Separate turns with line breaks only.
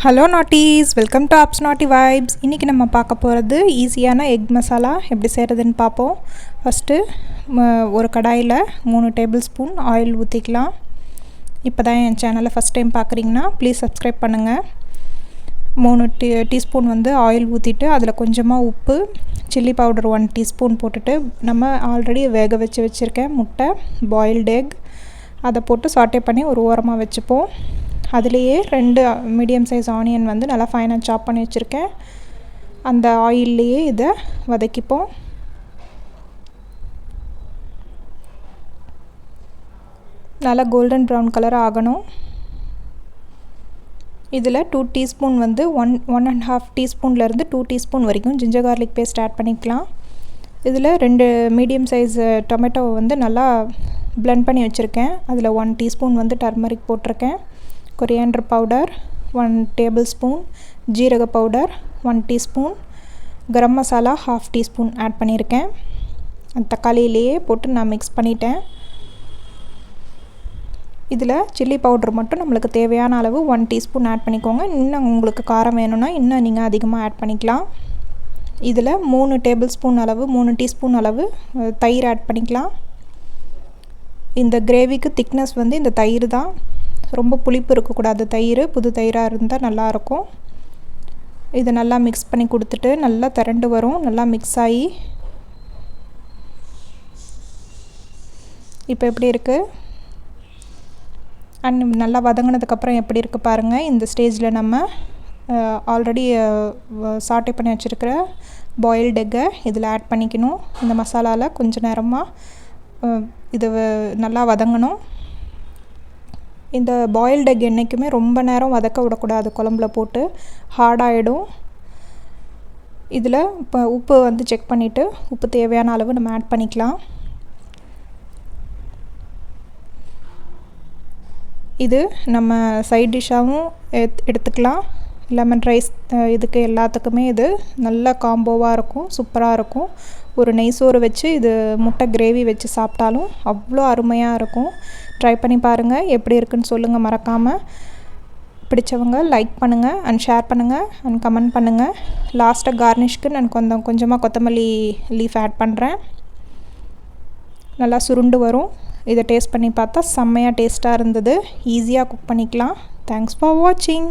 Hello naughties welcome to apps naughty vibes. இன்றைக்கி நம்ம பார்க்க போகிறது ஈஸியான எக் மசாலா எப்படி செய்கிறதுன்னு பார்ப்போம். ஃபஸ்ட்டு ஒரு கடாயில் மூணு டேபிள் ஸ்பூன் ஆயில் ஊற்றிக்கலாம் இப்போ தான் என் சேனலை ஃபஸ்ட் டைம் பார்க்குறீங்கன்னா ப்ளீஸ் சப்ஸ்கிரைப் பண்ணுங்கள் மூணு டீ டீஸ்பூன் வந்து ஆயில் ஊற்றிட்டு அதில் கொஞ்சமாக உப்பு சில்லி பவுடர் ஒன் டீஸ்பூன் போட்டுட்டு நம்ம ஆல்ரெடி வேக வச்சு வச்சுருக்கேன் முட்டை பாயில்டு எக் அதை போட்டு சாட்டே பண்ணி ஒரு ஓரமாக வச்சுப்போம். அதுலேயே ரெண்டு மீடியம் சைஸ் ஆனியன் வந்து நல்லா ஃபைனாக சாப் பண்ணி வச்சுருக்கேன். அந்த ஆயில்லையே இதை வதக்கிப்போம். நல்லா கோல்டன் ப்ரௌன் கலர் ஆகணும். இதில் டூ டீஸ்பூன் வந்து ஒன் ஒன் அண்ட் ஹாஃப் டீஸ்பூன்லேருந்து டூ டீஸ்பூன் வரைக்கும் ஜிஞ்சர் கார்லிக் பேஸ்ட் ஆட் பண்ணிக்கலாம். இதில் ரெண்டு மீடியம் சைஸ் டொமேட்டோவை வந்து நல்லா ப்ளெண்ட் பண்ணி வச்சுருக்கேன். அதில் ஒன் டீஸ்பூன் வந்து டர்மரிக் போட்டிருக்கேன். Coriander powder one tablespoon ஜீரக powder one teaspoon garam masala half teaspoon add பண்ணியிருக்கேன் தக்காளியிலேயே போட்டு நான் மிக்ஸ் பண்ணிட்டேன். இதில் சில்லி பவுடர் மட்டும் நம்மளுக்கு தேவையான அளவு ஒன் டீஸ்பூன் ஆட் பண்ணிக்கோங்க. இன்னும் உங்களுக்கு காரம் வேணும்னா இன்னும் நீங்கள் அதிகமாக ஆட் பண்ணிக்கலாம். இதில் மூணு டேபிள் ஸ்பூன் அளவு மூணு டீஸ்பூன் அளவு தயிர் ஆட் பண்ணிக்கலாம். இந்த கிரேவிக்கு திக்னஸ் வந்து இந்த தயிர் தான். ரொம்ப புளிப்பு இருக்கக்கூடாது. தயிர் புது தயிராக இருந்தால் நல்லாயிருக்கும். இதை நல்லா மிக்ஸ் பண்ணி கொடுத்துட்டு நல்லா திரண்டு வரும். நல்லா மிக்ஸ் ஆகி. இப்போ எப்படி இருக்குது அண்ட் நல்லா வதங்கினதுக்கப்புறம் எப்படி இருக்குது பாருங்கள் இந்த ஸ்டேஜில் நம்ம ஆல்ரெடி சாட்டை பண்ணி வச்சுருக்கிற பாயில்டு எக்கை இதில் ஆட் பண்ணிக்கணும். இந்த மசாலாவில் கொஞ்சம் நேரமாக இது நல்லா வதங்கணும். இந்த பாயில்டு எக் என்றைக்குமே ரொம்ப நேரம் வதக்க விடக்கூடாது. குழம்புல போட்டு ஹார்டாகிடும் இதில் இப்போ உப்பு வந்து செக் பண்ணிவிட்டு உப்பு தேவையான அளவு நம்ம ஆட் பண்ணிக்கலாம். இது நம்ம சைட் டிஷ்ஷாகவும் எடுத்துக்கலாம். லெமன் ரைஸ் இதுக்கு எல்லாத்துக்குமே இது நல்ல காம்போவாக இருக்கும். சூப்பராக இருக்கும். ஒரு நெய் சோறு வச்சு இது முட்டை கிரேவி வச்சு சாப்பிட்டாலும் அவ்வளோ அருமையாக இருக்கும். ட்ரை பண்ணி பாருங்கள் எப்படி இருக்குன்னு சொல்லுங்கள் மறக்காமல் பிடிச்சவங்க லைக் பண்ணுங்கள் அண்ட் ஷேர் பண்ணுங்கள் அண்ட் கமெண்ட் பண்ணுங்கள் லாஸ்ட்டாக கார்னிஷ்க்கு நான் கொஞ்சம் கொஞ்சமாக கொத்தமல்லி லீஃப் ஆட் பண்ணுறேன் நல்லா சுருண்டு வரும். இதை டேஸ்ட் பண்ணி பார்த்தா செம்மையாக டேஸ்ட்டாக இருந்தது. ஈஸியாக குக் பண்ணிக்கலாம். தேங்க்ஸ் ஃபார் வாட்சிங்